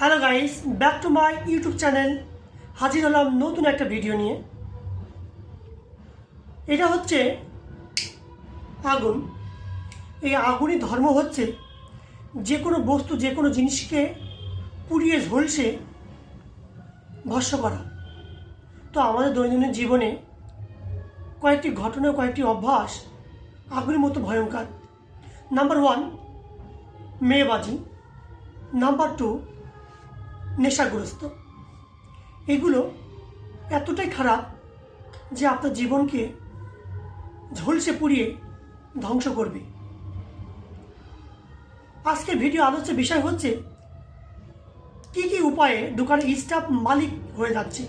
Hello guys back to my YouTube channel হাজির হলাম নতুন একটা ভিডিও নিয়ে। এটা হচ্ছে আগুন। এই আগুনই ধর্ম হচ্ছে যে কোনো বস্তু, যে কোনো জিনিসকে পুড়িয়ে ঝলসে ভস্য করা। তো আমাদের দৈনন্দিন জীবনে কয়েকটি ঘটনা, কয়েকটি অভ্যাস আগুনের মতো ভয়ঙ্কর। নাম্বার ওয়ান মেয়েবাজি। নাম্বার টু নেশাগ্রস্ত। এগুলো এতটাই খারাপ যে আপনার জীবনকে ঝলসে পুড়িয়ে ধ্বংস করবে। আজকের ভিডিও আলোচ্য বিষয় হচ্ছে, কি কি উপায়ে দোকানের স্টাফ মালিক হয়ে যাচ্ছে?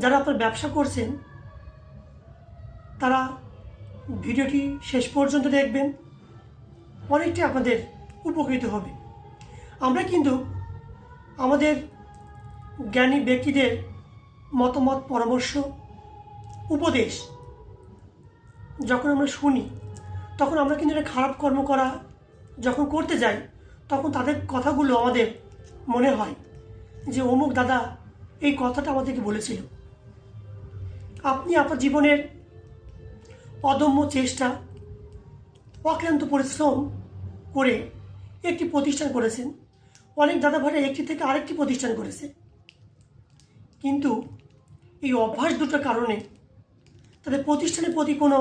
যারা আপনার ব্যবসা করছেন, তারা ভিডিওটি শেষ পর্যন্ত দেখবেন, অনেকটাই আপনাদের উপকৃত হবে। আমরা কিন্তু আমাদের জ্ঞানী ব্যক্তিদের মতামত, পরামর্শ, উপদেশ যখন আমরা শুনি, তখন আমরা কিন্তু একটা খারাপ কর্ম করা যখন করতে যাই, তখন তাদের কথাগুলো আমাদের মনে হয় যে, অমুক দাদা এই কথাটা আমাদেরকে বলেছিল। আপনি আপনার জীবনের অদম্য চেষ্টা, অক্লান্ত পরিশ্রম করে একটি প্রতিষ্ঠান করেছেন। অনেক দাদা ভাইরা একটি থেকে আরেকটি প্রতিষ্ঠান করেছে। কিন্তু এই অভ্যাস দুটোর কারণে তাদের প্রতিষ্ঠানের প্রতি কোনো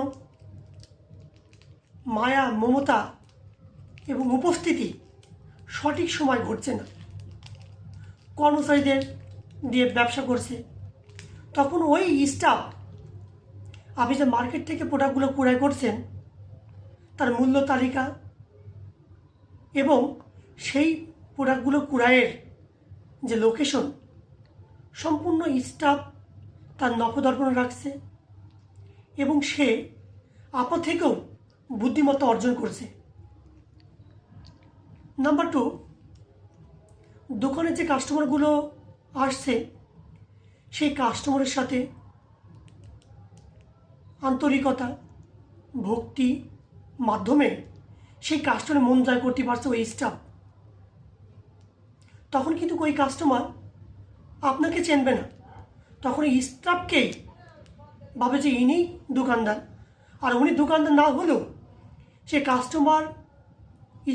মায়া, মমতা এবং উপস্থিতি সঠিক সময় ঘটছে না। কর্মচারীদের দিয়ে ব্যবসা করছে। তখন ওই স্টাফ আপনি যে মার্কেট থেকে প্রোডাক্টগুলো ক্রয় করছেন, তার মূল্য তালিকা এবং সেই প্রোডাক্টগুলো ক্রয়ের যে লোকেশন, সম্পূর্ণ স্টাফ তার নখদর্পণ রাখছে এবং সে আপা থেকেও বুদ্ধিমত্তা অর্জন করছে। নাম্বার টু দোকানে যে কাস্টমারগুলো আসছে, সেই কাস্টমারের সাথে আন্তরিকতা, ভক্তি মাধ্যমে সেই কাস্টমারের মন জয় করতে পারছে ওই স্টাফ তখন কিন্তু ওই কাস্টমার আপনাকে চেনবে না। তখন এই স্টাফকেই ভাবে যে ইনি দোকানদার। আর উনি দোকানদার না হলেও সে কাস্টমার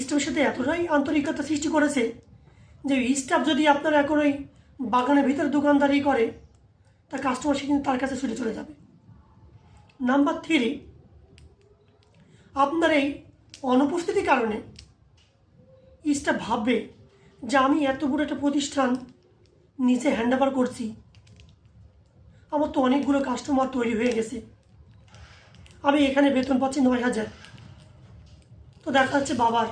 স্টাফের সাথে এতটাই আন্তরিকতা সৃষ্টি করেছে যে স্টাফ যদি আপনার এখন ওই বাগানের ভিতরে দোকানদারি করে তার কাস্টমার সে কিন্তু তার কাছে ছুটে চলে যাবে। নাম্বার থ্রি আপনার এই অনুপস্থিতির কারণে স্টাফ ভাববে যে আমি এত বড় একটা প্রতিষ্ঠান নিজে হ্যান্ড ওভার করছি। আমার তো অনেকগুলো কাস্টমার তৈরি হয়ে গেছে। আমি এখানে বেতন পাচ্ছি নয় হাজার। তো দেখা যাচ্ছে বাবার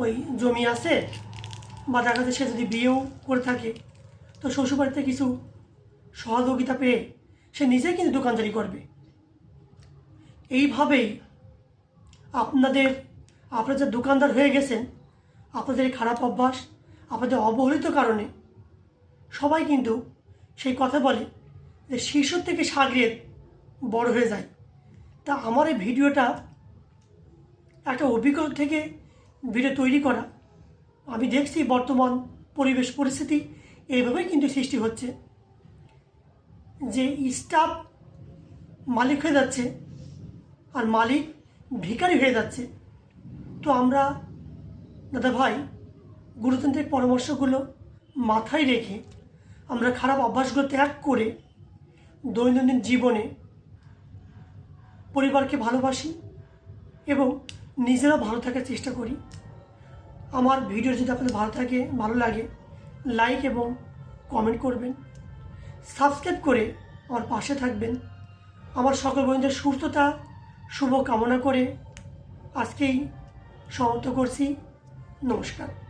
ওই জমি আছে বা দেখা যাচ্ছে সে যদি বিয়েও করে থাকে, তো শ্বশুরবাড়িতে কিছু সহযোগিতা পেয়ে সে নিজেই কিন্তু দোকানদারি করবে। এইভাবেই আপনাদের, আপনারা যে দোকানদার হয়ে গেছেন আপনাদের খারাপ অভ্যাস, আপনাদের অবহেলিত কারণে। সবাই কিন্তু সেই কথা বলে যে শীর্ষ থেকে সাগরের বড় হয়ে যায়। তা আমার এই ভিডিওটা একটা অভিজ্ঞতা থেকে ভিডিও তৈরি করা। আমি দেখছি বর্তমান পরিবেশ পরিস্থিতি, এইভাবেই কিন্তু সৃষ্টি হচ্ছে। যে স্টাফ মালিক হয়ে যাচ্ছে আর মালিক ভিখারি হয়ে যাচ্ছে। তো আমরা দাদা ভাই গুরুতান্ত্রিক পরামর্শগুলো মাথায় রেখে আমরা খারাপ অভ্যাসগুলো ত্যাগ করে দৈনন্দিন জীবনে পরিবারকে ভালোবাসি এবং নিজেরা ভালো থাকার চেষ্টা করি। আমার ভিডিও যদি আপনাদের ভালো থাকে, ভালো লাগে লাইক এবং কমেন্ট করবেন। সাবস্ক্রাইব করে আমার পাশে থাকবেন। আমার সকল বন্ধুদের সুস্থতা শুভ কামনা করে আজকেই সমাপ্ত করছি। নমস্কার।